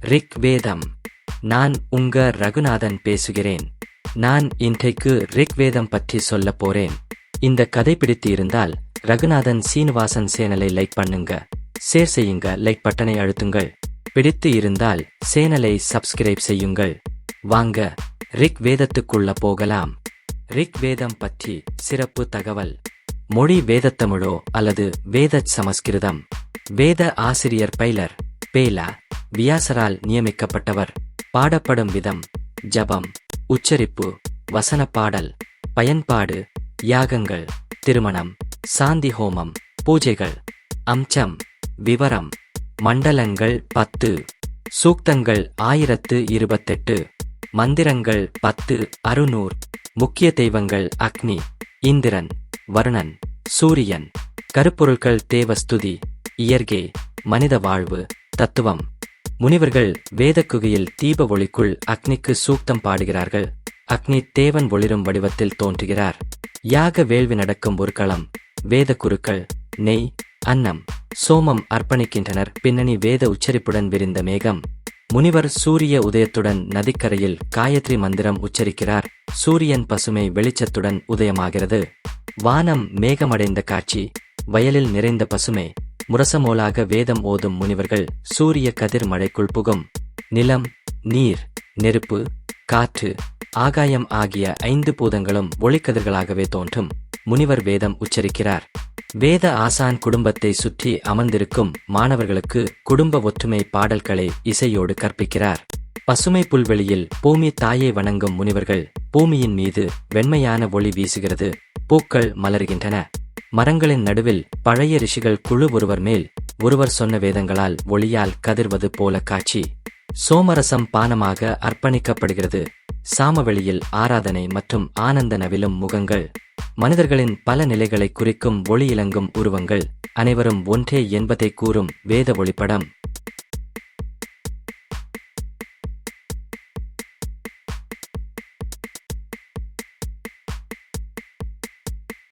Rig வேதம். நான் உங்க ரகுநாதன் பேசுகிறேன். நான் இன்றைக்கு ரிக் வேதம் பற்றி சொல்ல போறேன். இந்த கதை பிடித்து இருந்தால் ரகுநாதன் சீனிவாசன் சேனலை லைக் பண்ணுங்க. ஷேர் செய்யுங்க லைக் பட்டனை அழுத்துங்கள். பிடித்து இருந்தால் சேனலை சப்ஸ்கிரைப் செய்யுங்கள். வாங்க ரிக் வேதத்துக்குள்ள போகலாம். ரிக் வேதம் பற்றி சிறப்பு தகவல். மொழி வேதத்தமிழோ அல்லது வேத சமஸ்கிருதம்? வேத ஆசிரியர் பைலர் பேலா. வியாசரால் நியமிக்கப்பட்டவர். பாடப்படும் விதம் ஜபம் உச்சரிப்பு வசன பாடல் பயன்பாடு யாகங்கள் திருமணம் சாந்தி ஹோமம் பூஜைகள் அம்சம் விவரம் மண்டலங்கள் பத்து சூக்தங்கள் ஆயிரத்து இருபத்தெட்டு மந்திரங்கள் பத்து அறுநூறு முக்கிய தெய்வங்கள் அக்னி இந்திரன் வருணன் சூரியன் கருப்பொருட்கள் தேவஸ்துதி இயற்கை மனித வாழ்வு தத்துவம். முனிவர்கள் வேதக்குகையில் தீப ஒளிக்குள் அக்னிக்கு சூக்தம் பாடுகிறார்கள். அக்னி தேவன் ஒளிரும் வடிவத்தில் தோன்றுகிறார். யாக வேள்வி நடக்கும் ஒரு களம் வேத குருக்கள் நெய் அன்னம் சோமம் அர்ப்பணிக்கின்றனர். பின்னணி வேத உச்சரிப்புடன் விரிந்த மேகம். முனிவர் சூரிய உதயத்துடன் நதிக்கரையில் காயத்ரி மந்திரம் உச்சரிக்கிறார். சூரியன் பசுமை வெளிச்சத்துடன் உதயமாகிறது. வானம் மேகமடைந்த காட்சி வயலில் நிறைந்த பசுமை முரசமோலாக வேதம் ஓதும் முனிவர்கள் சூரிய கதிர் மழைக்குள் புகும். நிலம் நீர் நெருப்பு காற்று ஆகாயம் ஆகிய ஐந்து பூதங்களும் ஒளிக்கதிர்களாகவே தோன்றும். முனிவர் வேதம் உச்சரிக்கிறார். வேத ஆசான் குடும்பத்தை சுற்றி அமர்ந்திருக்கும் மாணவர்களுக்கு குடும்ப ஒற்றுமை பாடல்களை இசையோடு கற்பிக்கிறார். பசுமை புல்வெளியில் பூமி தாயை வணங்கும் முனிவர்கள் பூமியின் மீது வெண்மையான ஒளி வீசுகிறது. பூக்கள் மலர்கின்றன. மரங்களின் நடுவில் பழைய ரிஷிகள் குழு ஒருவர் மேல் ஒருவர் சொன்ன வேதங்களால் ஒளியால் கதிர்வது போல காட்சி. சோமரசம் பானமாக அர்ப்பணிக்கப்படுகிறது. சாமவெளியில் ஆராதனை மற்றும் ஆனந்த நவிலும் முகங்கள். மனிதர்களின் பல நிலைகளை குறிக்கும் ஒளியிலங்கும் உருவங்கள். அனைவரும் ஒன்றே என்பதை கூறும் வேத ஒளிப்படம்.